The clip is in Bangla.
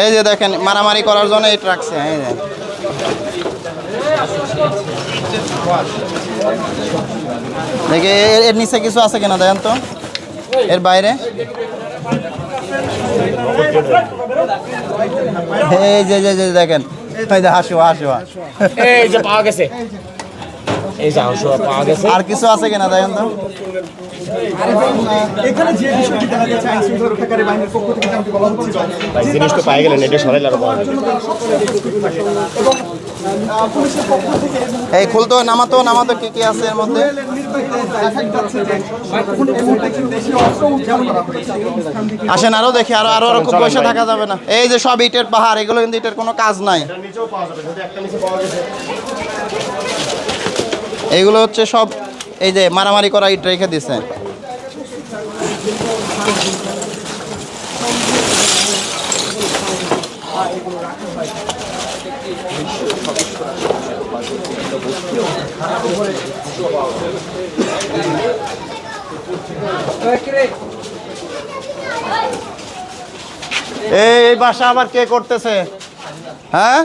এই যে দেখেন মারামারি করার জন্য এই রাখছে এই যে। দেখে এর- এর নিচে কিছু আছে কিনা দেখেন তো? এর বাইরে? এই যে যে যে দেখেন। এই যে হাসু হাসু এই যে পাওয়া গেছে। এই যে পাওয়া গেছে। আর কিছু আছে কিনা দেখেন তো এখানে যে বিষয়টি দেখা যাচ্ছে আইন শৃঙ্খলা রক্ষাকারী বাহিনীর পক্ষ থেকে যেমনটি বলা হচ্ছিল জিনিস তো পাই গেলেন এটা সরাই লাগবে এবং আহ, পুলিশের পক্ষ থেকে এই খুলতো নামাতো নামাতো কি কি আছে এর মধ্যে? আসেন আরও দেখি আরও আরও আরও খুব বসে থাকা যাবে না। এই যে সব ইটের পাহাড় এগুলো কিন্তু ইটের কোনো কাজ নাই। এইগুলো হচ্ছে সব এই যে মারামারি করা ইট রেখে দিছে। এই বাসা আবার কে করতেছে? হ্যাঁ?